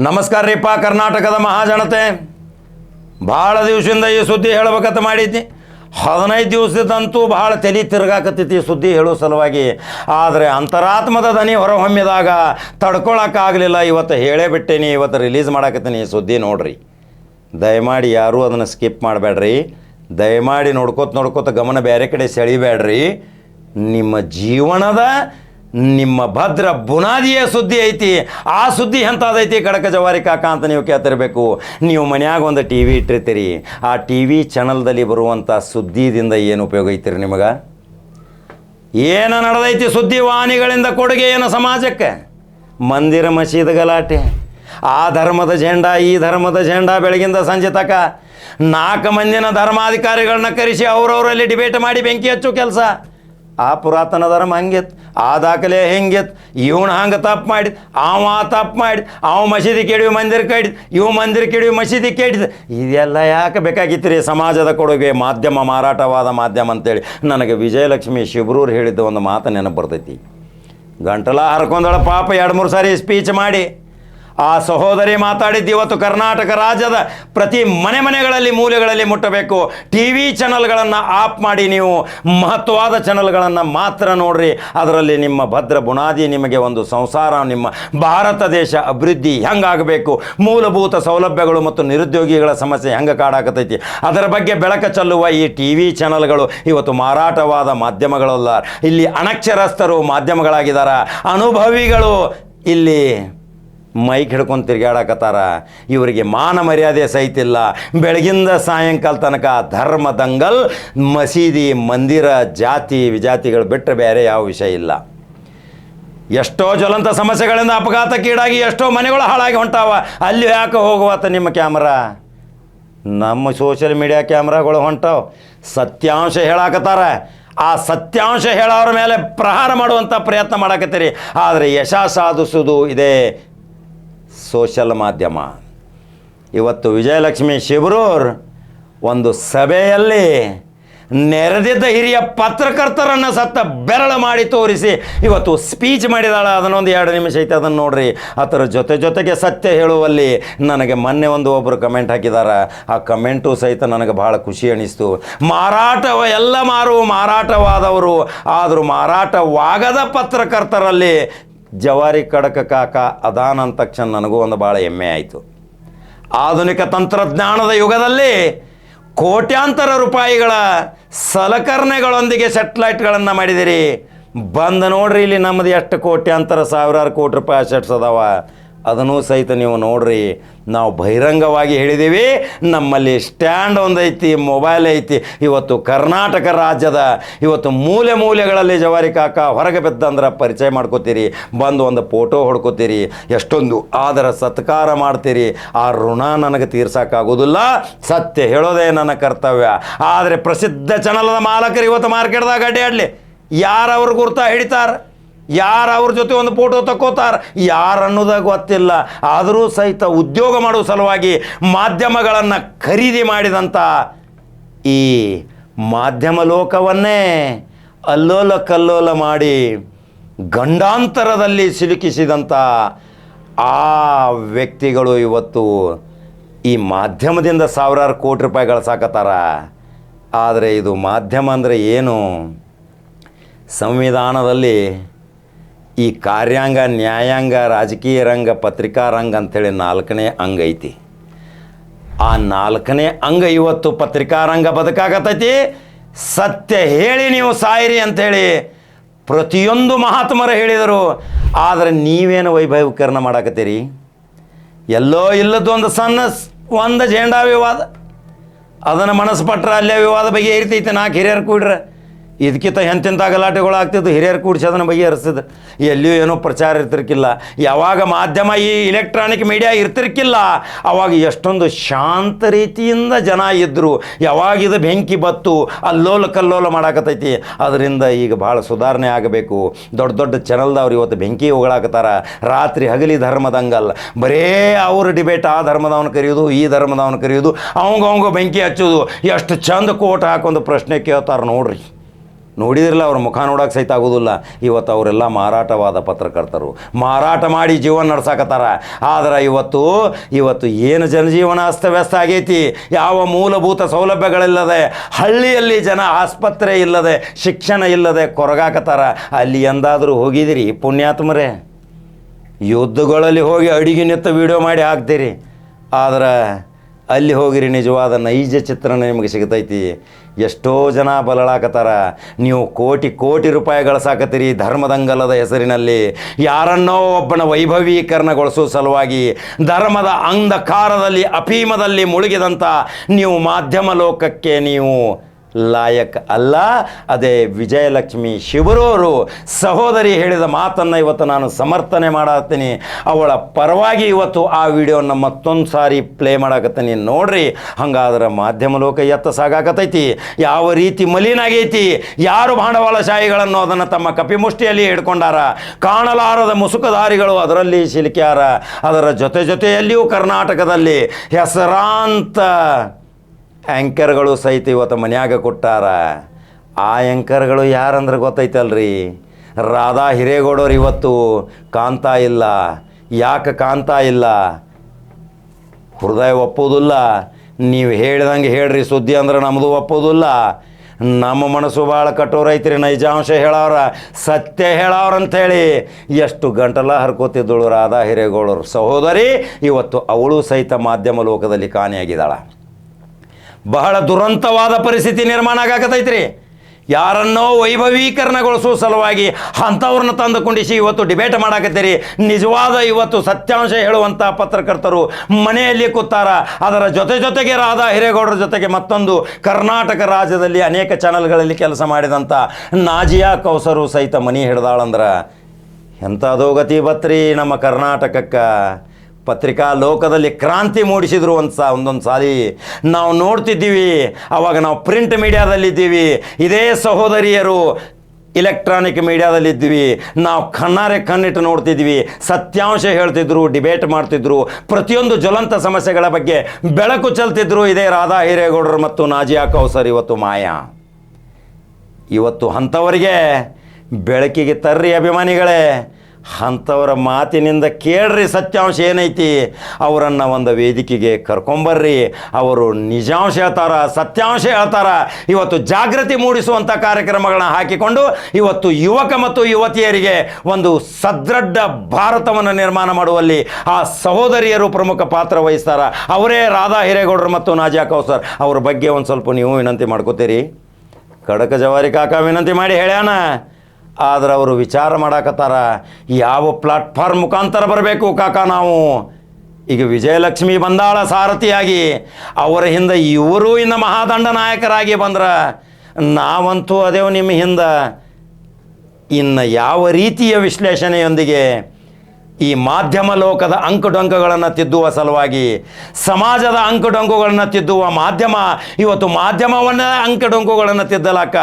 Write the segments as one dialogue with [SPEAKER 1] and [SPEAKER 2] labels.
[SPEAKER 1] ನಮಸ್ಕಾರ ರೀಪ್ಪ ಕರ್ನಾಟಕದ ಮಹಾಜನತೆ. ಭಾಳ ದಿವಸದಿಂದ ಈ ಸುದ್ದಿ ಹೇಳ್ಬೇಕಂತ ಮಾಡಿದ್ನಿ. ಹದಿನೈದು ದಿವಸದಂತೂ ಭಾಳ ತಲೆ ತಿರುಗಾಕತ್ತೈತಿ ಈ ಸುದ್ದಿ ಹೇಳೋ ಸಲುವಾಗಿ. ಆದರೆ ಅಂತರಾತ್ಮದ ದನಿ ಹೊರಹೊಮ್ಮಿದಾಗ ತಡ್ಕೊಳಕ್ಕಾಗಲಿಲ್ಲ. ಇವತ್ತು ಹೇಳೇ ಬಿಟ್ಟೇನಿ, ಇವತ್ತು ರಿಲೀಸ್ ಮಾಡಾಕತ್ತೀನಿ ಈ ಸುದ್ದಿ ನೋಡ್ರಿ. ದಯಮಾಡಿ ಯಾರೂ ಅದನ್ನು ಸ್ಕಿಪ್ ಮಾಡಬೇಡ್ರಿ. ದಯಮಾಡಿ ನೋಡ್ಕೋತ ನೋಡ್ಕೋತ ಗಮನ ಬೇರೆ ಕಡೆ ಸೆಳಿಬೇಡ್ರಿ. ನಿಮ್ಮ ಜೀವನದ ನಿಮ್ಮ ಭದ್ರ ಬುನಾದಿಯ ಸುದ್ದಿ ಐತಿ, ಆ ಸುದ್ದಿ ಎಂಥದೈತಿ ಕಡಕ ಜವಾರಿ ಕಾಕ ಅಂತ ನೀವು ಕೇಳ್ತಿರ್ಬೇಕು. ನೀವು ಮನ್ಯಾಗ ಒಂದು ಟಿ ವಿ ಇಟ್ಟಿರ್ತೀರಿ. ಆ ಟಿ ವಿ ಚಾನಲ್ದಲ್ಲಿ ಬರುವಂಥ ಸುದ್ದಿದಿಂದ ಏನು ಉಪಯೋಗ ಐತಿರಿ ನಿಮಗೆ? ಏನು ನಡೆದೈತಿ ಸುದ್ದಿ ವಾಣಿಗಳಿಂದ ಕೊಡುಗೆ ಏನು ಸಮಾಜಕ್ಕೆ? ಮಂದಿರ ಮಸೀದ್ ಗಲಾಟೆ. ಆ ಧರ್ಮದ ಜೆಂಡ, ಈ ಧರ್ಮದ ಜೆಂಡಾ ಬೆಳಗಿಂದ ಸಂಜೆ ತಕ ನಾಲ್ಕು ಮಂದಿನ ಧರ್ಮಾಧಿಕಾರಿಗಳನ್ನ ಕರೆಸಿ ಅವರವರಲ್ಲಿ ಡಿಬೇಟ್ ಮಾಡಿ ಬೆಂಕಿ ಹಚ್ಚು ಕೆಲಸ. ಆ ಪುರಾತನ ಧರ್ಮ ಹಂಗೆತ್, ಆ ದಾಖಲೆ ಹೆಂಗೆತ್, ಇವನು ಹಂಗೆ ತಪ್ಪು ಮಾಡಿದ್, ಅವ ತಪ್ಪು ಮಾಡಿದ್, ಅವ ಮಸೀದಿ ಕೆಡವಿ ಮಂದಿರ ಕಡಿದ್, ಇವು ಮಂದಿರ ಕೆಡವಿ ಮಸೀದಿ ಕೇಳಿದ್ ಇದೆಲ್ಲ ಯಾಕೆ ಬೇಕಾಗಿತ್ತು ರೀ ಸಮಾಜದ ಕೊಡುಗೆ, ಮಾಧ್ಯಮ, ಮಾರಾಟವಾದ ಮಾಧ್ಯಮ ಅಂತೇಳಿ? ನನಗೆ ವಿಜಯಲಕ್ಷ್ಮಿ ಶಿಬ್ರೂರ್ ಹೇಳಿದ್ದ ಒಂದು ಮಾತು ನೆನಪು ಬರ್ತೈತಿ. ಗಂಟಲ ಹರ್ಕೊಂಡಳ ಪಾಪ ಎರಡು ಮೂರು ಸಾರಿ ಸ್ಪೀಚ್ ಮಾಡಿ. ಆ ಸಹೋದರಿ ಮಾತಾಡಿದ್ದು ಇವತ್ತು ಕರ್ನಾಟಕ ರಾಜ್ಯದ ಪ್ರತಿ ಮನೆ ಮನೆಗಳಲ್ಲಿ ಮೂಲೆಗಳಲ್ಲಿ ಮುಟ್ಟಬೇಕು. ಟಿ ವಿ ಚಾನಲ್ಗಳನ್ನು ಆಫ್ ಮಾಡಿ ನೀವು. ಮಹತ್ವವಾದ ಚಾನಲ್ಗಳನ್ನು ಮಾತ್ರ ನೋಡ್ರಿ. ಅದರಲ್ಲಿ ನಿಮ್ಮ ಭದ್ರ ಬುನಾದಿ ನಿಮಗೆ ಒಂದು ಸಂಸಾರ, ನಿಮ್ಮ ಭಾರತ ದೇಶ ಅಭಿವೃದ್ಧಿ ಹೆಂಗಾಗಬೇಕು? ಮೂಲಭೂತ ಸೌಲಭ್ಯಗಳು ಮತ್ತು ನಿರುದ್ಯೋಗಿಗಳ ಸಮಸ್ಯೆ ಹೆಂಗೆ ಕಾಡಾಕತೈತಿ? ಅದರ ಬಗ್ಗೆ ಬೆಳಕ ಚೆಲ್ಲುವ ಈ ಟಿ ವಿ ಚಾನಲ್ಗಳು ಇವತ್ತು ಮಾರಾಟವಾದ ಮಾಧ್ಯಮಗಳಲ್ಲ. ಇಲ್ಲಿ ಅನಕ್ಷರಸ್ಥರು ಮಾಧ್ಯಮಗಳಾಗಿದ್ದಾರೆ ಅನುಭವಿಗಳು ಇಲ್ಲಿ ಮೈಕ್ ಹಿಡ್ಕೊಂಡು ತಿರುಗಾಡಕತ್ತಾರ ಇವರಿಗೆ ಮಾನ ಮರ್ಯಾದೆ ಸಹಿತಿಲ್ಲ ಬೆಳಗಿಂದ ಸಾಯಂಕಾಲ ತನಕ ಧರ್ಮ ದಂಗಲ್, ಮಸೀದಿ, ಮಂದಿರ, ಜಾತಿ, ವಿಜಾತಿಗಳು ಬಿಟ್ಟರೆ ಬೇರೆ ಯಾವ ವಿಷಯ ಇಲ್ಲ. ಎಷ್ಟೋ ಜ್ವಲಂತ ಸಮಸ್ಯೆಗಳಿಂದ ಅಪಘಾತಕ್ಕೀಡಾಗಿ ಎಷ್ಟೋ ಮನೆಗಳು ಹಾಳಾಗಿ ಹೊಂಟಾವ. ಅಲ್ಲಿ ಯಾಕೆ ಹೋಗುವತ್ತ ನಿಮ್ಮ ಕ್ಯಾಮ್ರಾ? ನಮ್ಮ ಸೋಷಿಯಲ್ ಮೀಡಿಯಾ ಕ್ಯಾಮ್ರಾಗಳು ಹೊಂಟಾವ. ಸತ್ಯಾಂಶ ಹೇಳಾಕತ್ತಾರ. ಆ ಸತ್ಯಾಂಶ ಹೇಳೋರ ಮೇಲೆ ಪ್ರಹಾರ ಮಾಡುವಂಥ ಪ್ರಯತ್ನ ಮಾಡಾಕತ್ತೀರಿ. ಆದರೆ ಯಶ ಸಾಧಿಸೋದು ಇದೇ ಸೋಷಲ್ ಮಾಧ್ಯಮ. ಇವತ್ತು ವಿಜಯಲಕ್ಷ್ಮಿ ಶಿಬ್ರೂರ್ ಒಂದು ಸಭೆಯಲ್ಲಿ ನೆರೆದಿದ್ದ ಹಿರಿಯ ಪತ್ರಕರ್ತರನ್ನು ಸತ್ತ ಬೆರಳು ಮಾಡಿ ತೋರಿಸಿ ಇವತ್ತು ಸ್ಪೀಚ್ ಮಾಡಿದಾಳೆ. ಅದನ್ನೊಂದು ಎರಡು ನಿಮಿಷ ಐತೆ, ಅದನ್ನು ನೋಡ್ರಿ. ಅದರ ಜೊತೆ ಜೊತೆಗೆ ಸತ್ಯ ಹೇಳುವಲ್ಲಿ ನನಗೆ ಮೊನ್ನೆ ಒಂದು ಒಬ್ಬರು ಕಮೆಂಟ್ ಹಾಕಿದಾರ. ಆ ಕಮೆಂಟು ಸಹಿತ ನನಗೆ ಭಾಳ ಖುಷಿ ಅನಿಸ್ತು. ಮಾರಾಟವ, ಎಲ್ಲ ಮಾರು, ಮಾರಾಟವಾದವರು. ಆದರೂ ಮಾರಾಟವಾಗದ ಪತ್ರಕರ್ತರಲ್ಲಿ ಜವಾರಿ ಕಡಕ ಕಾಕ ಅದಾನ ಅಂದ ತಕ್ಷಣ ನನಗೂ ಒಂದು ಭಾಳ ಹೆಮ್ಮೆ ಆಯಿತು. ಆಧುನಿಕ ತಂತ್ರಜ್ಞಾನದ ಯುಗದಲ್ಲಿ ಕೋಟ್ಯಾಂತರ ರೂಪಾಯಿಗಳ ಸಲಕರಣೆಗಳೊಂದಿಗೆ ಸೆಟ್ಲೈಟ್ಗಳನ್ನು ಮಾಡಿದಿರಿ. ಬಂದು ನೋಡ್ರಿ ಇಲ್ಲಿ ನಮ್ಮದು ಎಷ್ಟು ಕೋಟ್ಯಾಂತರ ಸಾವಿರಾರು ಕೋಟಿ ರೂಪಾಯಿ ಸೆಟ್ಸ್ ಅದಾವ. ಅದನ್ನೂ ಸಹಿತ ನೀವು ನೋಡ್ರಿ, ನಾವು ಬಹಿರಂಗವಾಗಿ ಹೇಳಿದ್ದೀವಿ ನಮ್ಮಲ್ಲಿ ಸ್ಟ್ಯಾಂಡ್ ಒಂದೈತಿ ಮೊಬೈಲ್ ಐತಿ. ಇವತ್ತು ಕರ್ನಾಟಕ ರಾಜ್ಯದ, ಇವತ್ತು ಮೂಲೆ ಮೂಲೆಗಳಲ್ಲಿ ಜವಾರಿ ಕಾಕ ಹೊರಗೆ ಬಿದ್ದಂದ್ರೆ ಪರಿಚಯ ಮಾಡ್ಕೋತೀರಿ, ಬಂದು ಒಂದು ಫೋಟೋ ಹೊಡ್ಕೋತೀರಿ, ಎಷ್ಟೊಂದು ಆದರ ಸತ್ಕಾರ ಮಾಡ್ತೀರಿ. ಆ ಋಣ ನನಗೆ ತೀರ್ಸೋಕ್ಕಾಗೋದಿಲ್ಲ. ಸತ್ಯ ಹೇಳೋದೇ ನನ್ನ ಕರ್ತವ್ಯ. ಆದರೆ ಪ್ರಸಿದ್ಧ ಚಾನಲದ ಮಾಲಕರು ಇವತ್ತು ಮಾರ್ಕೆಟ್ದಾಗ ಅಡ್ಡಾಡಲಿ. ಯಾರು ಯಾರವ್ರ ಗುರ್ತ ಹಿಡಿತಾರೆ? ಯಾರು ಅವ್ರ ಜೊತೆ ಒಂದು ಫೋಟೋ ತಕ್ಕೋತಾರ? ಯಾರು ಅನ್ನೋದ ಗೊತ್ತಿಲ್ಲ. ಆದರೂ ಸಹಿತ ಉದ್ಯೋಗ ಮಾಡುವ ಸಲುವಾಗಿ ಮಾಧ್ಯಮಗಳನ್ನು ಖರೀದಿ ಮಾಡಿದಂಥ ಈ ಮಾಧ್ಯಮ ಲೋಕವನ್ನೇ ಅಲ್ಲೋಲ ಕಲ್ಲೋಲ ಮಾಡಿ ಗಂಡಾಂತರದಲ್ಲಿ ಸಿಲುಕಿಸಿದಂಥ ಆ ವ್ಯಕ್ತಿಗಳು ಇವತ್ತು ಈ ಮಾಧ್ಯಮದಿಂದ ಸಾವಿರಾರು ಕೋಟಿ ರೂಪಾಯಿ ಗಳಿಸಾಕತ್ತಾರ ಆದರೆ ಇದು ಮಾಧ್ಯಮ ಅಂದರೆ ಏನು? ಸಂವಿಧಾನದಲ್ಲಿ ಈ ಕಾರ್ಯಾಂಗ, ನ್ಯಾಯಾಂಗ, ರಾಜಕೀಯ ರಂಗ, ಪತ್ರಿಕಾ ರಂಗ ಅಂಥೇಳಿ ನಾಲ್ಕನೇ ಅಂಗ ಐತಿ. ಆ ನಾಲ್ಕನೇ ಅಂಗ ಇವತ್ತು ಪತ್ರಿಕಾ ರಂಗ ಬದುಕಾಗತೈತಿ. ಸತ್ಯ ಹೇಳಿ ನೀವು ಸಾಯಿರಿ ಅಂಥೇಳಿ ಪ್ರತಿಯೊಂದು ಮಹಾತ್ಮರು ಹೇಳಿದರು. ಆದರೆ ನೀವೇನು ವೈಭವೀಕರಣ ಮಾಡಾಕತ್ತೀರಿ? ಎಲ್ಲೋ ಇಲ್ಲದ್ದು ಸಣ್ಣ ಒಂದು ಜೇಂಡಾ ವಿವಾದ. ಅದನ್ನು ಮನಸ್ಸು ಪಟ್ರೆ ಅಲ್ಲೇ ವಿವಾದ ಬಗ್ಗೆ ಇರ್ತೈತೆ ನಾಲ್ಕು ಹಿರಿಯರು ಕೂಡ್ರೆ. ಇದಕ್ಕಿಂತ ಎಂತೆಂಥ ಗಲಾಟೆಗಳು ಆಗ್ತಿದ್ದು? ಹಿರಿಯರು ಕೂಡಿಸಿ ಅದನ್ನು ಬಗೆಹರಿಸಿದ್ರು ಎಲ್ಲಿಯೂ ಏನೋ ಪ್ರಚಾರ ಇರ್ತಿರ್ಕಿಲ್ಲ. ಯಾವಾಗ ಮಾಧ್ಯಮ ಈ ಇಲೆಕ್ಟ್ರಾನಿಕ್ ಮೀಡಿಯಾ ಇರ್ತಿರ್ಕಿಲ್ಲ, ಅವಾಗ ಎಷ್ಟೊಂದು ಶಾಂತ ರೀತಿಯಿಂದ ಜನ ಇದ್ದರು ಯಾವಾಗ ಇದು ಬೆಂಕಿ ಬತ್ತು, ಅಲ್ಲೋಲ ಕಲ್ಲೋಲ ಮಾಡಾಕತೈತಿ. ಅದರಿಂದ ಈಗ ಭಾಳ ಸುಧಾರಣೆ ಆಗಬೇಕು. ದೊಡ್ಡ ದೊಡ್ಡ ಚಾನಲ್ದವ್ರು ಇವತ್ತು ಬೆಂಕಿ ಹೋಗ್ಲಾಕತ್ತಾರ ರಾತ್ರಿ ಹಗಲಿ ಧರ್ಮದಂಗಲ್ಲ. ಬರೇ ಅವ್ರ ಡಿಬೇಟ್ ಆ ಧರ್ಮದವನ ಕರೆಯೋದು, ಈ ಧರ್ಮದವನು ಕರೆಯೋದು, ಅವಂಗ ಅವಂಗ ಬೆಂಕಿ ಹಚ್ಚೋದು. ಎಷ್ಟು ಚಂದ ಕೋಟ್ ಹಾಕೊಂದು ಪ್ರಶ್ನೆ ಕೇಳ್ತಾರೆ ನೋಡ್ರಿ. ನೋಡಿದ್ರಲ್ಲ, ಅವ್ರ ಮುಖ ನೋಡೋಕೆ ಸಹಿತ ಆಗೋದಿಲ್ಲ. ಇವತ್ತು ಅವರೆಲ್ಲ ಮಾರಾಟವಾದ ಪತ್ರಕರ್ತರು. ಮಾರಾಟ ಮಾಡಿ ಜೀವನ ನಡ್ಸಾಕತ್ತಾರ. ಆದ್ರೆ ಇವತ್ತು ಇವತ್ತು ಏನು ಜನಜೀವನ ಅಸ್ತವ್ಯಸ್ತ ಆಗೈತಿ? ಯಾವ ಮೂಲಭೂತ ಸೌಲಭ್ಯಗಳಿಲ್ಲದೆ, ಹಳ್ಳಿಯಲ್ಲಿ ಜನ ಆಸ್ಪತ್ರೆ ಇಲ್ಲದೆ, ಶಿಕ್ಷಣ ಇಲ್ಲದೆ ಕೊರಗಾಕತ್ತಾರ. ಅಲ್ಲಿ ಎಂದಾದರೂ ಹೋಗಿದಿರಿ ಪುಣ್ಯಾತ್ಮರೇ? ಯುದ್ಧಗಳಲ್ಲಿ ಹೋಗಿ ಅಡಿಗೆ ನಿತ್ತ ವಿಡಿಯೋ ಮಾಡಿ ಹಾಕ್ತೀರಿ. ಆದ್ರೆ ಅಲ್ಲಿ ಹೋಗಿರಿ ನಿಜವಾದ ನೈಜ ಚಿತ್ರಣ ನಿಮಗೆ ಸಿಗ್ತೈತಿ. ಎಷ್ಟೋ ಜನ ಬಲಳಾಕತ್ತಾರ. ನೀವು ಕೋಟಿ ಕೋಟಿ ರೂಪಾಯಿ ಗಳಿಸಾಕತ್ತೀರಿ ಧರ್ಮದಂಗಲದ ಹೆಸರಿನಲ್ಲಿ. ಯಾರನ್ನೋ ಒಬ್ಬನ ವೈಭವೀಕರಣಗೊಳಿಸೋ ಸಲುವಾಗಿ ಧರ್ಮದ ಅಂಧಕಾರದಲ್ಲಿ ಅಫೀಮದಲ್ಲಿ ಮುಳುಗಿದಂಥ ನೀವು ಮಾಧ್ಯಮ ಲೋಕಕ್ಕೆ ನೀವು ಲಾಯಕ್ ಅಲ್ಲ. ಅದೇ ವಿಜಯಲಕ್ಷ್ಮಿ ಶಿವರೂರು ಸಹೋದರಿ ಹೇಳಿದ ಮಾತನ್ನು ಇವತ್ತು ನಾನು ಸಮರ್ಥನೆ ಮಾಡತ್ತೀನಿ. ಅವಳ ಪರವಾಗಿ ಇವತ್ತು ಆ ವಿಡಿಯೋನ ಮತ್ತೊಂದು ಸಾರಿ ಪ್ಲೇ ಮಾಡಾಕತ್ತೀನಿ. ನೋಡ್ರಿ, ಹಂಗಾದ್ರೆ ಮಾಧ್ಯಮ ಲೋಕ ಎತ್ತ ಸಾಗಾಕತೈತಿ. ಯಾವ ರೀತಿ ಮಲಿನಾಗೈತಿ. ಯಾರು ಬಂಡವಾಳಶಾಹಿಗಳನ್ನು ಅದನ್ನು ತಮ್ಮ ಕಪಿಮುಷ್ಟಿಯಲ್ಲಿ ಹಿಡ್ಕೊಂಡಾರ. ಕಾಣಲಾರದ ಮುಸುಕದಾರಿಗಳು ಅದರಲ್ಲಿ ಸಿಲುಕ್ಯಾರ. ಅದರ ಜೊತೆ ಜೊತೆಯಲ್ಲಿಯೂ ಕರ್ನಾಟಕದಲ್ಲಿ ಹೆಸರಾಂತ ಆ್ಯಂಕರ್ಗಳು ಸಹಿತ ಇವತ್ತು ಮನ್ಯಾಗ ಕೊಟ್ಟಾರ. ಆ ಆ್ಯಂಕರ್ಗಳು ಯಾರಂದ್ರೆ ಗೊತ್ತೈತಲ್ರಿ? ರಾಧಾ ಹಿರೇಗೌಡರು ಇವತ್ತು ಕಾಣ್ತಾ ಇಲ್ಲ. ಯಾಕೆ ಕಾಂತಾ ಇಲ್ಲ? ಹೃದಯ ಒಪ್ಪೋದಿಲ್ಲ ನೀವು ಹೇಳ್ದಂಗೆ ಹೇಳ್ರಿ ಸುದ್ದಿ ಅಂದ್ರೆ ನಮ್ಮದು ಒಪ್ಪೋದಿಲ್ಲ ನಮ್ಮ ಮನಸ್ಸು ಭಾಳ ಕಠೋರ ಐತ್ರಿ ನೈಜಾಂಶ ಹೇಳವ್ರ ಸತ್ಯ ಹೇಳವ್ರ ಅಂಥೇಳಿ ಎಷ್ಟು ಗಂಟಲ ಹರ್ಕೋತಿದ್ದಳು ರಾಧಾ ಹಿರೇಗೌಡರು. ಸಹೋದರಿ, ಇವತ್ತು ಅವಳು ಸಹಿತ ಮಾಧ್ಯಮ ಲೋಕದಲ್ಲಿ ಕಾಣೆಯಾಗಿದ್ದಾಳ. ಬಹಳ ದುರಂತವಾದ ಪರಿಸ್ಥಿತಿ ನಿರ್ಮಾಣ ಆಗಾಕತೈತ್ರಿ ಯಾರನ್ನೋ ವೈಭವೀಕರಣಗೊಳಿಸೋ ಸಲುವಾಗಿ ಅಂಥವ್ರನ್ನ ತಂದು ಕುಂಡಿಸಿ ಇವತ್ತು ಡಿಬೇಟ್ ಮಾಡಾಕತ್ತೀರಿ. ನಿಜವಾದ ಇವತ್ತು ಸತ್ಯಾಂಶ ಹೇಳುವಂಥ ಪತ್ರಕರ್ತರು ಮನೆಯಲ್ಲಿ ಕೂತಾರ. ಅದರ ಜೊತೆ ಜೊತೆಗೆ ರಾಧಾ ಹಿರೇಗೌಡರ ಜೊತೆಗೆ ಮತ್ತೊಂದು ಕರ್ನಾಟಕ ರಾಜ್ಯದಲ್ಲಿ ಅನೇಕ ಚಾನಲ್ಗಳಲ್ಲಿ ಕೆಲಸ ಮಾಡಿದಂಥ ನಾಜಿಯಾ ಕೌಸರು ಸಹಿತ ಮನಿ ಹಿಡ್ದಾಳಂದ್ರೆ ಎಂಥ ಗತಿ ಬತ್ರಿ ನಮ್ಮ ಕರ್ನಾಟಕಕ್ಕೆ. ಪತ್ರಿಕಾ ಲೋಕದಲ್ಲಿ ಕ್ರಾಂತಿ ಮೂಡಿಸಿದ್ರು ಒಂದು ಸಾ ಒಂದೊಂದು ಸಾರಿ ನಾವು ನೋಡ್ತಿದ್ದೀವಿ. ಆವಾಗ ನಾವು ಪ್ರಿಂಟ್ ಮೀಡಿಯಾದಲ್ಲಿದ್ದೀವಿ. ಇದೇ ಸಹೋದರಿಯರು ಇಲೆಕ್ಟ್ರಾನಿಕ್ ಮೀಡಿಯಾದಲ್ಲಿದ್ದೀವಿ. ನಾವು ಕಣ್ಣಾರೆ ಕಣ್ಣಿಟ್ಟು ನೋಡ್ತಿದ್ವಿ ಸತ್ಯಾಂಶ ಹೇಳ್ತಿದ್ರು ಡಿಬೇಟ್ ಮಾಡ್ತಿದ್ರು. ಪ್ರತಿಯೊಂದು ಜ್ವಲಂತ ಸಮಸ್ಯೆಗಳ ಬಗ್ಗೆ ಬೆಳಕು ಚೆಲ್ತಿದ್ರು. ಇದೇ ರಾಧಾ ಹಿರೇಗೌಡರು ಮತ್ತು ನಾಜಿಯಾ ಕೌಸರ್ ಇವತ್ತು ಮಾಯಾ. ಇವತ್ತು ಅಂಥವರಿಗೆ ಬೆಳಕಿಗೆ ತರ್ರಿ ಅಭಿಮಾನಿಗಳೇ. ಅಂಥವರ ಮಾತಿನಿಂದ ಕೇಳ್ರಿ, ಸತ್ಯಾಂಶ ಏನೈತಿ? ಅವರನ್ನು ಒಂದು ವೇದಿಕೆಗೆ ಕರ್ಕೊಂಬರ್ರಿ. ಅವರು ನಿಜಾಂಶ ಹೇಳ್ತಾರ, ಸತ್ಯಾಂಶ ಹೇಳ್ತಾರ. ಇವತ್ತು ಜಾಗೃತಿ ಮೂಡಿಸುವಂಥ ಕಾರ್ಯಕ್ರಮಗಳನ್ನ ಹಾಕಿಕೊಂಡು ಇವತ್ತು ಯುವಕ ಮತ್ತು ಯುವತಿಯರಿಗೆ ಒಂದು ಸದೃಢ ಭಾರತವನ್ನು ನಿರ್ಮಾಣ ಮಾಡುವಲ್ಲಿ ಆ ಸಹೋದರಿಯರು ಪ್ರಮುಖ ಪಾತ್ರ ವಹಿಸ್ತಾರ. ಅವರೇ ರಾಧಾ ಹಿರೇಗೌಡರು ಮತ್ತು ನಾಜಾ ಕೌಸರ್. ಅವ್ರ ಬಗ್ಗೆ ಒಂದು ಸ್ವಲ್ಪ ನೀವು ವಿನಂತಿ ಮಾಡ್ಕೋತೀರಿ. ಖಡಕ ಜವಾರಿ ಕಾಕ ವಿನಂತಿ ಮಾಡಿ ಹೇಳ್ಯಾನ. ಆದ್ರೆ ಅವರು ವಿಚಾರ ಮಾಡಾಕತ್ತಾರ ಯಾವ ಪ್ಲಾಟ್ಫಾರ್ಮ್ ಮುಖಾಂತರ ಬರಬೇಕು ಕಾಕ ನಾವು? ಈಗ ವಿಜಯಲಕ್ಷ್ಮಿ ಬಂದಾಳ ಸಾರಥಿಯಾಗಿ, ಅವರ ಹಿಂದೆ ಇವರು ಇನ್ನು ಮಹಾದಂಡ ನಾಯಕರಾಗಿ ಬಂದ್ರ, ನಾವಂತೂ ಅದೇವು ನಿಮ್ಮ ಹಿಂದೆ. ಇನ್ನು ಯಾವ ರೀತಿಯ ವಿಶ್ಲೇಷಣೆಯೊಂದಿಗೆ ಈ ಮಾಧ್ಯಮ ಲೋಕದ ಅಂಕುಡೊಂಕುಗಳನ್ನು ತಿದ್ದುವ ಸಲುವಾಗಿ, ಸಮಾಜದ ಅಂಕುಡೊಂಕುಗಳನ್ನು ತಿದ್ದುವ ಮಾಧ್ಯಮ, ಇವತ್ತು ಮಾಧ್ಯಮವನ್ನ ಅಂಕುಡೊಂಕುಗಳನ್ನು ತಿದ್ದಲಾಕ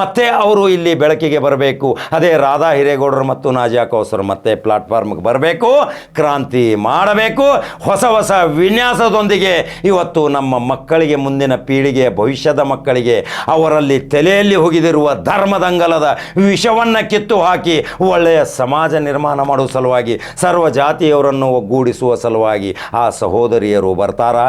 [SPEAKER 1] ಮತ್ತೆ ಅವರು ಇಲ್ಲಿ ಬೆಳಕಿಗೆ ಬರಬೇಕು. ಅದೇ ರಾಧಾ ಹಿರೇಗೌಡರು ಮತ್ತು ನಾಜಿಯಾ ಕೌಸರು ಮತ್ತೆ ಪ್ಲಾಟ್ಫಾರ್ಮ್ಗೆ ಬರಬೇಕು, ಕ್ರಾಂತಿ ಮಾಡಬೇಕು. ಹೊಸ ಹೊಸ ವಿನ್ಯಾಸದೊಂದಿಗೆ ಇವತ್ತು ನಮ್ಮ ಮಕ್ಕಳಿಗೆ, ಮುಂದಿನ ಪೀಳಿಗೆ, ಭವಿಷ್ಯದ ಮಕ್ಕಳಿಗೆ ಅವರಲ್ಲಿ ತಲೆಯಲ್ಲಿ ಹೋಗಿದಿರುವ ಧರ್ಮದಂಗಲದ ವಿಷವನ್ನು ಕಿತ್ತು ಹಾಕಿ ಒಳ್ಳೆಯ ಸಮಾಜ ನಿರ್ಮಾಣ ಮಾಡುವ ಸಲುವಾಗಿ ಸರ್ವ ಜಾತಿಯವರನ್ನು ಒಗ್ಗೂಡಿಸುವ ಸಲುವಾಗಿ ಆ ಸಹೋದರಿಯರು ಬರ್ತಾರಾ?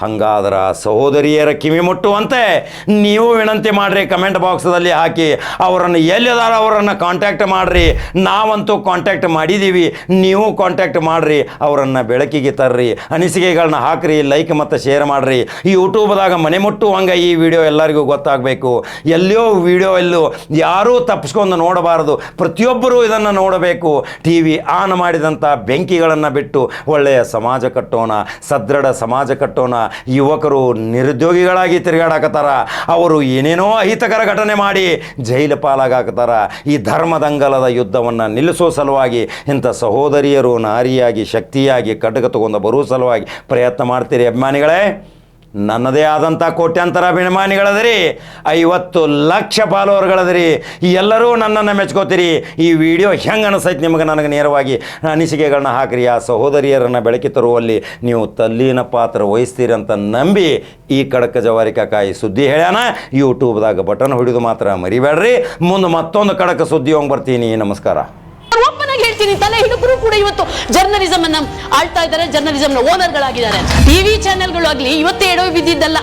[SPEAKER 1] ಹಂಗಾದ್ರೆ ಸಹೋದರಿಯರ ಕಿವಿ ಮುಟ್ಟುವಂತೆ ನೀವು ವಿನಂತಿ ಮಾಡಿರಿ ಕಮೆಂಟ್ ಬಾಕ್ಸ್ದಲ್ಲಿ ಹಾಕಿ. ಅವರನ್ನು ಎಲ್ಲಿದಾರ ಅವರನ್ನು ಕಾಂಟ್ಯಾಕ್ಟ್ ಮಾಡಿರಿ. ನಾವಂತೂ ಕಾಂಟ್ಯಾಕ್ಟ್ ಮಾಡಿದ್ದೀವಿ ನೀವು ಕಾಂಟ್ಯಾಕ್ಟ್ ಮಾಡಿರಿ. ಅವರನ್ನು ಬೆಳಕಿಗೆ ತರ್ರಿ. ಅನಿಸಿಕೆಗಳನ್ನ ಹಾಕ್ರಿ ಲೈಕ್ ಮತ್ತು ಶೇರ್ ಮಾಡಿರಿ. ಯೂಟ್ಯೂಬ್ದಾಗ ಮನೆ ಮುಟ್ಟುವಂಗೆ ಈ ವಿಡಿಯೋ ಎಲ್ಲರಿಗೂ ಗೊತ್ತಾಗಬೇಕು. ಎಲ್ಲಿಯೋ ವಿಡಿಯೋ ಎಲ್ಲೂ ಯಾರೂ ತಪ್ಪಿಸ್ಕೊಂಡು ನೋಡಬಾರದು. ಪ್ರತಿಯೊಬ್ಬರೂ ಇದನ್ನು ನೋಡಬೇಕು. ಟಿ ವಿ ಆನ್ ಮಾಡಿದಂಥ ಬೆಂಕಿಗಳನ್ನು ಬಿಟ್ಟು ಒಳ್ಳೆಯ ಸಮಾಜ ಕಟ್ಟೋಣ. ಸದೃಢ ಸಮಾಜ ಕಟ್ಟೋಣ. ಯುವಕರು ನಿರುದ್ಯೋಗಿಗಳಾಗಿ ತಿರುಗಾಡಕತ್ತಾರ. ಅವರು ಏನೇನೋ ಅಹಿತಕರ ಘಟನೆ ಮಾಡಿ ಜೈಲು ಪಾಲಾಗಾಕತ್ತಾರ. ಈ ಧರ್ಮದಂಗಲದ ಯುದ್ಧವನ್ನು ನಿಲ್ಲಿಸೋ ಸಲುವಾಗಿ ಇಂಥ ಸಹೋದರಿಯರು ನಾರಿಯಾಗಿ ಶಕ್ತಿಯಾಗಿ ಕಟಕ ತಗೊಂಡು ಬರೋ ಸಲುವಾಗಿ ಪ್ರಯತ್ನ ಮಾಡ್ತೀರಿ ಅಭಿಮಾನಿಗಳೇ. ನನ್ನದೇ ಆದಂಥ ಕೋಟ್ಯಾಂತರ ಅಭಿಮಾನಿಗಳದ್ರಿ. ಐವತ್ತು ಲಕ್ಷ ಫಾಲೋವರ್ಗಳದರಿ. ಎಲ್ಲರೂ ನನ್ನನ್ನು ಮೆಚ್ಕೋತೀರಿ. ಈ ವಿಡಿಯೋ ಹೆಂಗೆ ಅನಿಸೈತೆ ನಿಮಗೆ ನನಗೆ ನೇರವಾಗಿ ಅನಿಸಿಕೆಗಳನ್ನ ಹಾಕಿರಿ. ಆ ಸಹೋದರಿಯರನ್ನು ಬೆಳಕಿ ತರುವಲ್ಲಿ ನೀವು ತಲ್ಲಿನ ಪಾತ್ರ ವಹಿಸ್ತೀರಿ ಅಂತ ನಂಬಿ ಈ ಕಡಕ ಜವಾರಿಕ ಕಾಯಿ ಸುದ್ದಿ ಹೇಳ್ಯಾನ. ಯೂಟ್ಯೂಬ್ದಾಗ ಬಟನ್ ಹೊಡಿದು ಮಾತ್ರ ಮರಿಬೇಡ್ರಿ. ಮುಂದೆ ಮತ್ತೊಂದು ಕಡಕ ಸುದ್ದಿ ಹೋಗಿ ಬರ್ತೀನಿ. ನಮಸ್ಕಾರ.
[SPEAKER 2] ಹೇಳ್ತೀನಿ. ತಲೆ ಹಿಡಿದ್ರು ಕೂಡ ಇವತ್ತು ಜರ್ನಲಿಸಂ ಅನ್ನ ಆಳ್ತಾ ಇದ್ದಾರೆ. ಜರ್ನಲಿಸಮ್ನ ಓನರ್ಗಳಾಗಿದ್ದಾರೆ ಟಿವಿ ಚಾನೆಲ್ಗಳು ಆಗ್ಲಿ ಇವತ್ತೇ ಎಡವಿ ಬಿದ್ದಿದ್ದಲ್ಲ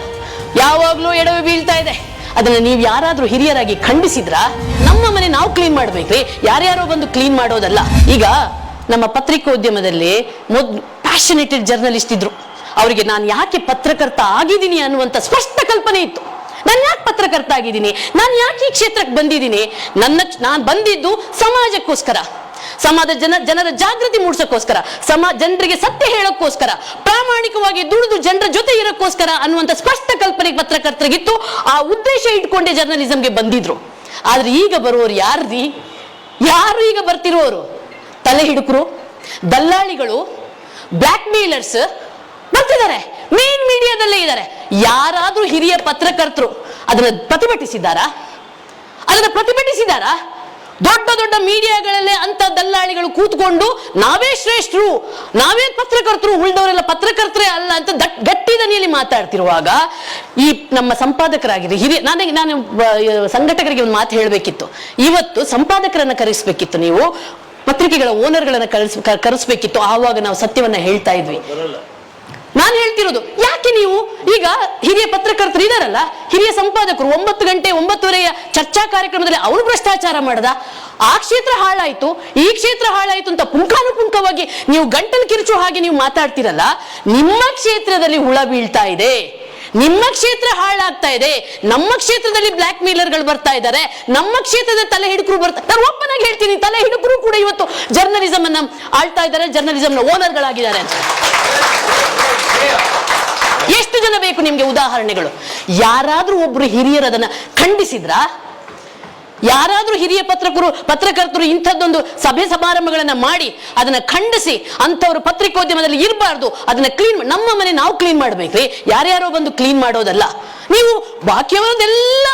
[SPEAKER 2] ಯಾವಾಗ್ಲೂ ಎಡವಿ ಬೀಳ್ತಾ ಇದೆ. ಅದನ್ನ ನೀವು ಯಾರಾದ್ರೂ ಹಿರಿಯರಾಗಿ ಖಂಡಿಸಿದ್ರ? ನಮ್ಮ ಮನೆ ನಾವು ಕ್ಲೀನ್ ಮಾಡ್ಬೇಕ್ರಿ. ಯಾರ್ಯಾರೋ ಬಂದು ಕ್ಲೀನ್ ಮಾಡೋದಲ್ಲ. ಈಗ ನಮ್ಮ ಪತ್ರಿಕೋದ್ಯಮದಲ್ಲಿ ಮೊದ್ ಪ್ಯಾಷನೇಟೆಡ್ ಜರ್ನಲಿಸ್ಟ್ ಇದ್ರು. ಅವರಿಗೆ ನಾನು ಯಾಕೆ ಪತ್ರಕರ್ತ ಆಗಿದ್ದೀನಿ ಅನ್ನುವಂತ ಸ್ಪಷ್ಟ ಕಲ್ಪನೆ ಇತ್ತು. ನಾನು ಯಾಕೆ ಪತ್ರಕರ್ತ ಆಗಿದ್ದೀನಿ? ನಾನು ಯಾಕೆ ಈ ಕ್ಷೇತ್ರಕ್ಕೆ ಬಂದಿದ್ದೀನಿ? ನನ್ನ ನಾನು ಬಂದಿದ್ದು ಸಮಾಜಕ್ಕೋಸ್ಕರ. ಸಮಾಜ ಜನ, ಜನರ ಜಾಗೃತಿ ಮೂಡಿಸೋಕ್ಕೋಸ್ಕರ, ಸಮ, ಜನರಿಗೆ ಸತ್ಯ ಹೇಳೋಕ್ಕೋಸ್ಕರ, ಪ್ರಾಮಾಣಿಕವಾಗಿ ದುಡಿದು ಜನರ ಜೊತೆ ಇರೋಕ್ಕೋಸ್ಕರ ಅನ್ನುವಂಥ ಸ್ಪಷ್ಟ ಕಲ್ಪನೆ ಪತ್ರಕರ್ತರಿಗಿತ್ತು. ಆ ಉದ್ದೇಶ ಇಟ್ಕೊಂಡೇ ಜರ್ನಲಿಸಂಗೆ ಬಂದಿದ್ರು. ಆದ್ರೆ ಈಗ ಬರುವವರು ಯಾರ್ರಿ? ಯಾರು ಈಗ ಬರ್ತಿರೋರು? ತಲೆ ಹಿಡುಕರು, ದಲ್ಲಾಳಿಗಳು ಬ್ಲ್ಯಾಕ್ ಮೇಲರ್ಸ್ ಬರ್ತಿದ್ದಾರೆ. ಮೇನ್ ಮೀಡಿಯಾದಲ್ಲೇ ಇದ್ದಾರೆ. ಯಾರಾದ್ರೂ ಹಿರಿಯ ಪತ್ರಕರ್ತರು ಅದನ್ನ ಪ್ರತಿಭಟಿಸಿದ್ದಾರಾ? ಅದನ್ನ ಪ್ರತಿಭಟಿಸಿದಾರಾ ದೊಡ್ಡ ದೊಡ್ಡ ಮೀಡಿಯಾಗಳಲ್ಲೇ ಅಂತ ದಲ್ಲಾಳಿಗಳು ಕೂತ್ಕೊಂಡು, ನಾವೇ ಶ್ರೇಷ್ಠರು, ನಾವೇ ಪತ್ರಕರ್ತರು, ಉಳಿದವರೆಲ್ಲ ಪತ್ರಕರ್ತರೇ ಅಲ್ಲ ಅಂತ ಗಟ್ಟಿ ದನಿಯಲ್ಲಿ ಮಾತಾಡ್ತಿರುವಾಗ ಈ ನಮ್ಮ ಸಂಪಾದಕರಾಗಿದೆ ಹಿರಿಯ ನನಗೆ ನಾನು ಸಂಘಟಕರಿಗೆ ಒಂದು ಮಾತು ಹೇಳಬೇಕಿತ್ತು. ಇವತ್ತು ಸಂಪಾದಕರನ್ನ ಕರೆಸಬೇಕಿತ್ತು ನೀವು, ಪತ್ರಿಕೆಗಳ ಓನರ್ಗಳನ್ನ ಕರೆಸ್ ಕರೆಸ್ಬೇಕಿತ್ತು, ಆವಾಗ ನಾವು ಸತ್ಯವನ್ನ ಹೇಳ್ತಾ ಇದ್ವಿ. ನಾನು ಹೇಳ್ತಿರೋದು, ಯಾಕೆ ನೀವು ಈಗ ಹಿರಿಯ ಪತ್ರಕರ್ತರು ಇದಾರಲ್ಲ, ಹಿರಿಯ ಸಂಪಾದಕರು ಒಂಬತ್ತು ಗಂಟೆ, ಒಂಬತ್ತುವರೆಯ ಚರ್ಚಾ ಕಾರ್ಯಕ್ರಮದಲ್ಲಿ ಅವರು ಭ್ರಷ್ಟಾಚಾರ ಮಾಡದ? ಆ ಕ್ಷೇತ್ರ ಹಾಳಾಯ್ತು, ಈ ಕ್ಷೇತ್ರ ಹಾಳಾಯ್ತು ಅಂತ ಪುಂಖಾನುಪುಂಖವಾಗಿ ನೀವು ಗಂಟಲು ಕಿರುಚು ಹಾಗೆ ನೀವು ಮಾತಾಡ್ತಿರಲ್ಲ, ನಿಮ್ಮ ಕ್ಷೇತ್ರದಲ್ಲಿ ಹುಳ ಬೀಳ್ತಾ ಇದೆ. ನಿಮ್ಮ ಕ್ಷೇತ್ರ ಹಾಳಾಗ್ತಾ ಇದೆ. ನಮ್ಮ ಕ್ಷೇತ್ರದಲ್ಲಿ ಬ್ಲಾಕ್ ಮೇಲರ್ಗಳು ಬರ್ತಾ ಇದ್ದಾರೆ ನಮ್ಮ ಕ್ಷೇತ್ರದ ತಲೆ ಹಿಡುಕರು ಬರ್ತಾ, ನಾನು ಓಪನ್ ಹೇಳ್ತೀನಿ, ತಲೆ ಹಿಡುಕರು ಕೂಡ ಇವತ್ತು ಜರ್ನಲಿಸಮ್ ಅನ್ನ ಆಳ್ತಾ ಇದ್ದಾರೆ ಜರ್ನಲಿಸಂನ ಓನರ್ಗಳಾಗಿದ್ದಾರೆ ಅಂತ. ಎಷ್ಟು ಜನ ಬೇಕು ನಿಮ್ಗೆ ಉದಾಹರಣೆಗಳು? ಯಾರಾದ್ರೂ ಒಬ್ರು ಹಿರಿಯರು ಅದನ್ನ ಖಂಡಿಸಿದ್ರ? ಯಾರಾದ್ರೂ ಹಿರಿಯ ಪತ್ರಕರು ಪತ್ರಕರ್ತರು ಇಂಥದ್ದೊಂದು ಸಭೆ ಸಮಾರಂಭಗಳನ್ನ ಮಾಡಿ ಅದನ್ನ ಖಂಡಿಸಿ ಅಂಥವ್ರು ಪತ್ರಿಕೋದ್ಯಮದಲ್ಲಿ ಇರಬಾರ್ದು, ಅದನ್ನ ಕ್ಲೀನ್ ನಮ್ಮ ಮನೆ ನಾವು ಕ್ಲೀನ್ ಮಾಡ್ಬೇಕ್ರಿ ಯಾರ್ಯಾರೋ ಬಂದು ಕ್ಲೀನ್ ಮಾಡೋದಲ್ಲ. ನೀವು ಬಾಕಿಯವರದೆಲ್ಲ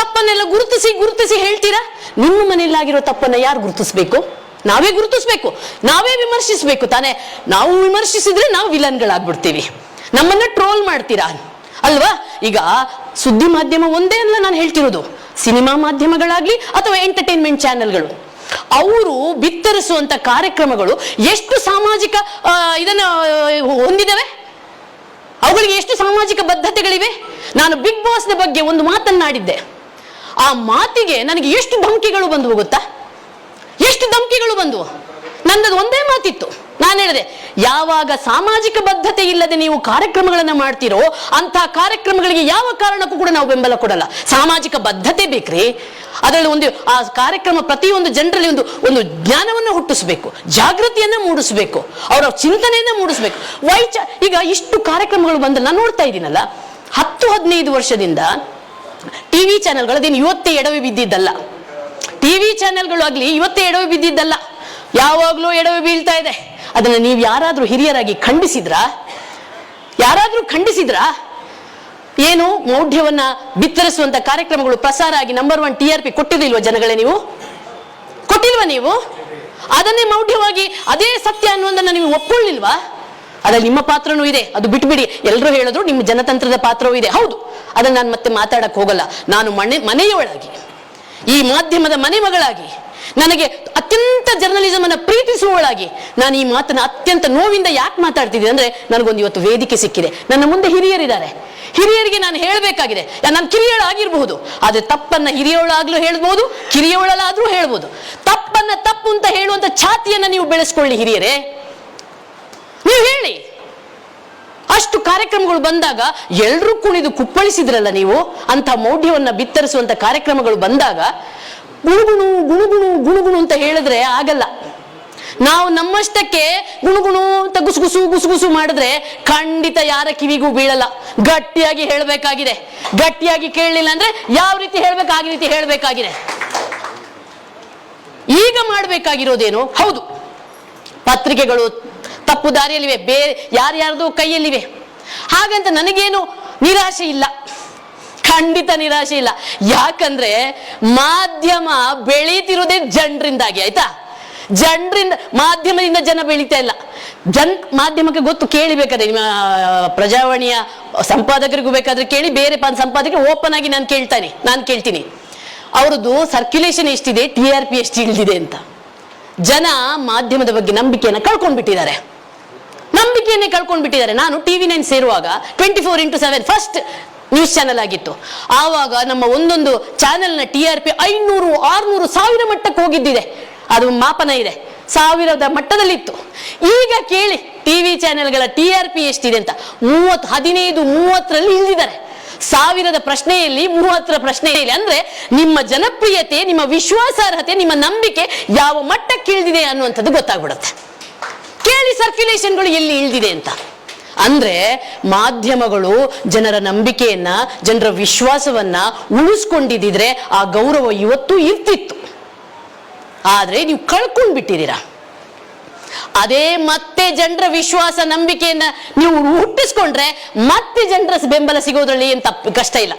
[SPEAKER 2] ತಪ್ಪನ್ನೆಲ್ಲ ಗುರುತಿಸಿ ಗುರುತಿಸಿ ಹೇಳ್ತೀರಾ? ನಿಮ್ಮ ಮನೆಯಲ್ಲಾಗಿರೋ ತಪ್ಪನ್ನ ಯಾರು ಗುರುತಿಸ್ಬೇಕು? ನಾವೇ ಗುರುತಿಸ್ಬೇಕು, ನಾವೇ ವಿಮರ್ಶಿಸ್ಬೇಕು ತಾನೇ. ನಾವು ವಿಮರ್ಶಿಸಿದ್ರೆ ನಾವು ವಿಲನ್ಗಳಾಗ್ಬಿಡ್ತೀವಿ. ನಮ್ಮನ್ನ ಟ್ರೋಲ್ ಮಾಡ್ತೀರಾ? ಅಲ್ವಾ? ಈಗ ಸುದ್ದಿ ಮಾಧ್ಯಮ ಒಂದೇ ಅಲ್ಲ ನಾನು ಹೇಳ್ತಿರೋದು. ಸಿನಿಮಾ ಮಾಧ್ಯಮಗಳಾಗ್ಲಿ ಅಥವಾ ಎಂಟರ್ಟೈನ್ಮೆಂಟ್ ಚಾನೆಲ್ಗಳು ಅವರು ಬಿತ್ತರಿಸುವಂತ ಕಾರ್ಯಕ್ರಮಗಳು ಎಷ್ಟು ಸಾಮಾಜಿಕ ಇದನ್ನ ಹೊಂದಿದವೆ? ಅವುಗಳಿಗೆ ಎಷ್ಟು ಸಾಮಾಜಿಕ ಬದ್ಧತೆಗಳಿವೆ? ನಾನು ಬಿಗ್ ಬಾಸ್ನ ಬಗ್ಗೆ ಒಂದು ಮಾತನ್ನಾಡಿದ್ದೆ. ಆ ಮಾತಿಗೆ ನನಗೆ ಎಷ್ಟು ಧಮಕಿಗಳು ಬಂದವು ಗೊತ್ತಾ ಎಷ್ಟು ಧಮಕಿಗಳು ಬಂದವು? ನನ್ನದು ಒಂದೇ ಮಾತಿತ್ತು. ನಾನು ಹೇಳಿದೆ, ಯಾವಾಗ ಸಾಮಾಜಿಕ ಬದ್ಧತೆ ಇಲ್ಲದೆ ನೀವು ಕಾರ್ಯಕ್ರಮಗಳನ್ನು ಮಾಡ್ತೀರೋ ಅಂತ ಕಾರ್ಯಕ್ರಮಗಳಿಗೆ ಯಾವ ಕಾರಣಕ್ಕೂ ಕೂಡ ನಾವು ಬೆಂಬಲ ಕೊಡಲ್ಲ. ಸಾಮಾಜಿಕ ಬದ್ಧತೆ ಬೇಕ್ರಿ? ಅದರಲ್ಲಿ ಒಂದು, ಆ ಕಾರ್ಯಕ್ರಮ ಪ್ರತಿಯೊಂದು ಜನರಲ್ಲಿ ಒಂದು ಒಂದು ಜ್ಞಾನವನ್ನು ಹುಟ್ಟಿಸಬೇಕು, ಜಾಗೃತಿಯನ್ನು ಮೂಡಿಸಬೇಕು, ಅವರ ಚಿಂತನೆಯನ್ನು ಮೂಡಿಸಬೇಕು. ವೈಚ ಈಗ ಇಷ್ಟು ಕಾರ್ಯಕ್ರಮಗಳು ಬಂದ ನಾನು ನೋಡ್ತಾ ಇದ್ದೀನಲ್ಲ. ಹತ್ತು ಹದಿನೈದು ವರ್ಷದಿಂದ ಟಿವಿ ಚಾನೆಲ್ಗಳು ಅದೇನು ಇವತ್ತೇ ಎಡವಿ ಬಿದ್ದಿದ್ದಲ್ಲ. ಟಿವಿ ಚಾನೆಲ್ಗಳು ಆಗ್ಲಿ, ಇವತ್ತೇ ಎಡವಿ ಬಿದ್ದಿದ್ದಲ್ಲ. ಯಾವಾಗ್ಲೂ ಎಡವೆ ಬೀಳ್ತಾ ಇದೆ. ಅದನ್ನ ನೀವು ಯಾರಾದ್ರೂ ಹಿರಿಯರಾಗಿ ಖಂಡಿಸಿದ್ರಾ? ಯಾರಾದ್ರೂ ಖಂಡಿಸಿದ್ರಾ? ಏನು, ಮೌಢ್ಯವನ್ನ ಬಿತ್ತರಿಸುವಂತ ಕಾರ್ಯಕ್ರಮಗಳು ಪ್ರಸಾರ ಆಗಿ number one T R P ಕೊಟ್ಟಿರ್ಲಿಲ್ವಾ ಜನಗಳೇ ನೀವು? ಕೊಟ್ಟಿಲ್ವಾ ನೀವು? ಅದನ್ನೇ ಮೌಢ್ಯವಾಗಿ ಅದೇ ಸತ್ಯ ಅನ್ನುವುದನ್ನ ನೀವು ಒಪ್ಕೊಳ್ಳಿಲ್ವಾ? ಅದ್ರಲ್ಲಿ ನಿಮ್ಮ ಪಾತ್ರನೂ ಇದೆ. ಅದು ಬಿಟ್ಬಿಡಿ. ಎಲ್ಲರೂ ಹೇಳಿದ್ರು ನಿಮ್ಮ ಜನತಂತ್ರದ ಪಾತ್ರವೂ ಇದೆ. ಹೌದು. ಅದನ್ನ ನಾನು ಮತ್ತೆ ಮಾತಾಡಕ್ ಹೋಗಲ್ಲ. ನಾನು ಮನೆ ಮನೆಯೊಳಗೆ ಈ ಮಾಧ್ಯಮದ ಮನೆ ಮಗಳಾಗಿ ನನಗೆ ಅತ್ಯಂತ ಜರ್ನಲಿಸಮ್ ಅನ್ನ ಪ್ರೀತಿಸುವವಳಾಗಿ, ನಾನು ಈ ಮಾತನ್ನ ಅತ್ಯಂತ ನೋವಿಂದ ಯಾಕೆ ಮಾತಾಡ್ತಿದ್ದೆ ಅಂದ್ರೆ ನನಗೊಂದು ಇವತ್ತು ವೇದಿಕೆ ಸಿಕ್ಕಿದೆ. ನನ್ನ ಮುಂದೆ ಹಿರಿಯರಿದ್ದಾರೆ. ಹಿರಿಯರಿಗೆ ನಾನು ಹೇಳಬೇಕಾಗಿದೆ. ನಾನು ಕಿರಿಯಳಾಗಿರ್ಬಹುದು. ಆದ್ರೆ ತಪ್ಪನ್ನ ಹಿರಿಯವಳಾಗ್ಲೂ ಹೇಳ್ಬೋದು, ಕಿರಿಯವಳಾದ್ರೂ ಹೇಳ್ಬೋದು. ತಪ್ಪನ್ನ ತಪ್ಪು ಅಂತ ಹೇಳುವಂತ ಛಾತಿಯನ್ನ ನೀವು ಬೆಳೆಸ್ಕೊಳ್ಳಿ ಹಿರಿಯರೇ. ನೀವು ಹೇಳಿ. ಅಷ್ಟು ಕಾರ್ಯಕ್ರಮಗಳು ಬಂದಾಗ ಎಲ್ಲರೂ ಕುಣಿದು ಕುಪ್ಪಳಿಸಿದ್ರಲ್ಲ ನೀವು? ಅಂತ ಮೌಢ್ಯವನ್ನ ಬಿತ್ತರಿಸುವಂತ ಕಾರ್ಯಕ್ರಮಗಳು ಬಂದಾಗ ಗುಣುಗುಣು ಗುಣುಗುಣು ಗುಣುಗುಣು ಅಂತ ಹೇಳಿದ್ರೆ ಆಗಲ್ಲ. ನಾವು ನಮ್ಮಷ್ಟಕ್ಕೆ ಗುಣುಗುಣು ಅಂತ ಗುಸುಗುಸು ಗುಸುಗುಸು ಮಾಡಿದ್ರೆ ಖಂಡಿತ ಯಾರ ಕಿವಿಗೂ ಬೀಳಲ್ಲ. ಗಟ್ಟಿಯಾಗಿ ಹೇಳಬೇಕಾಗಿದೆ. ಗಟ್ಟಿಯಾಗಿ ಕೇಳಲಿಲ್ಲ ಅಂದ್ರೆ ಯಾವ ರೀತಿ ಹೇಳ್ಬೇಕು, ಆ ರೀತಿ ಹೇಳಬೇಕಾಗಿದೆ. ಈಗ ಮಾಡಬೇಕಾಗಿರೋದೇನು? ಹೌದು. ಪತ್ರಿಕೆಗಳು ತಪ್ಪು ದಾರಿಯಲ್ಲಿವೆ ಬೇರೆ ಯಾರ್ಯಾರ್ದು ಕೈಯಲ್ಲಿವೆ. ಹಾಗಂತ ನನಗೇನು ನಿರಾಶೆ ಇಲ್ಲ. ಖಂಡಿತ ನಿರಾಶೆ ಇಲ್ಲ. ಯಾಕಂದ್ರೆ ಮಾಧ್ಯಮ ಬೆಳೀತಿರೋದೇ ಜನರಿಂದಾಗಿ, ಆಯ್ತಾ? ಜನರಿಂದ, ಮಾಧ್ಯಮದಿಂದ ಜನ ಬೆಳೀತಾ ಇಲ್ಲ. ಜನ್, ಮಾಧ್ಯಮಕ್ಕೆ ಗೊತ್ತು ಕೇಳಿಬೇಕಾದ್ರೆ ನಿಮ್ಮ ಪ್ರಜಾವಾಣಿಯ ಸಂಪಾದಕರಿಗೂ ಬೇಕಾದ್ರೆ ಕೇಳಿ, ಬೇರೆ ಸಂಪಾದಕರು ಓಪನ್ ಆಗಿ ನಾನು ಕೇಳ್ತಾನೆ, ನಾನು ಕೇಳ್ತೀನಿ. ಅವ್ರದ್ದು ಸರ್ಕ್ಯುಲೇಷನ್ ಎಷ್ಟಿದೆ ಟಿ ಆರ್ ಪಿ ಎಷ್ಟು ಇಳಿದಿದೆ ಅಂತ. ಜನ ಮಾಧ್ಯಮದ ಬಗ್ಗೆ ನಂಬಿಕೆಯನ್ನು ಕಳ್ಕೊಂಡ್ಬಿಟ್ಟಿದ್ದಾರೆ. ನಂಬಿಕೆಯನ್ನೇ ಕಳ್ಕೊಂಡ್ಬಿಟ್ಟಿದ್ದಾರೆ ನಾನು TV nine ಸೇರುವಾಗ twenty four into seven first news channel ಆಗಿತ್ತು. ಆವಾಗ ನಮ್ಮ ಒಂದೊಂದು ಚಾನೆಲ್ನ ಟಿ ಆರ್ ಪಿ ಐನೂರು, ಆರ್ನೂರು ಸಾವಿರ ಮಟ್ಟಕ್ಕೆ ಹೋಗಿದ್ದಿದೆ. ಅದು ಮಾಪನ ಇದೆ. ಸಾವಿರದ ಮಟ್ಟದಲ್ಲಿತ್ತು. ಈಗ ಕೇಳಿ ಟಿವಿ ಚಾನೆಲ್ಗಳ ಟಿ ಆರ್ ಪಿ ಎಷ್ಟಿದೆ ಅಂತ. ಮೂವತ್ತು, ಹದಿನೈದು, ಮೂವತ್ತರಲ್ಲಿ ಇಳಿದಿದ್ದಾರೆ. ಸಾವಿರದ ಪ್ರಶ್ನೆಯಲ್ಲಿ, ಮೂವತ್ತರ ಪ್ರಶ್ನೆಯಲ್ಲಿ ಅಂದ್ರೆ ನಿಮ್ಮ ಜನಪ್ರಿಯತೆ, ನಿಮ್ಮ ವಿಶ್ವಾಸಾರ್ಹತೆ, ನಿಮ್ಮ ನಂಬಿಕೆ ಯಾವ ಮಟ್ಟಕ್ಕೆ ಇಳಿದಿದೆ ಅನ್ನುವಂಥದ್ದು ಗೊತ್ತಾಗ್ಬಿಡುತ್ತೆ. ಕೇಳಿ ಸರ್ಕ್ಯುಲೇಷನ್ಗಳು ಎಲ್ಲಿ ಇಳಿದಿದೆ ಅಂತ. ಅಂದ್ರೆ ಮಾಧ್ಯಮಗಳು ಜನರ ನಂಬಿಕೆಯನ್ನ, ಜನರ ವಿಶ್ವಾಸವನ್ನ ಉಳಿಸ್ಕೊಂಡಿದ್ದಿದ್ರೆ ಆ ಗೌರವ ಇವತ್ತು ಇರ್ತಿತ್ತು. ಆದ್ರೆ ನೀವು ಕಳ್ಕೊಂಡ್ ಬಿಟ್ಟಿದ್ದೀರಾ ಅದೇ ಮತ್ತೆ ಜನರ ವಿಶ್ವಾಸ, ನಂಬಿಕೆಯನ್ನ ನೀವು ಹುಟ್ಟಿಸ್ಕೊಂಡ್ರೆ ಮತ್ತೆ ಜನರ ಬೆಂಬಲ ಸಿಗೋದ್ರಲ್ಲಿ ಏನ್ ತಪ್ಪು, ಕಷ್ಟ ಇಲ್ಲ.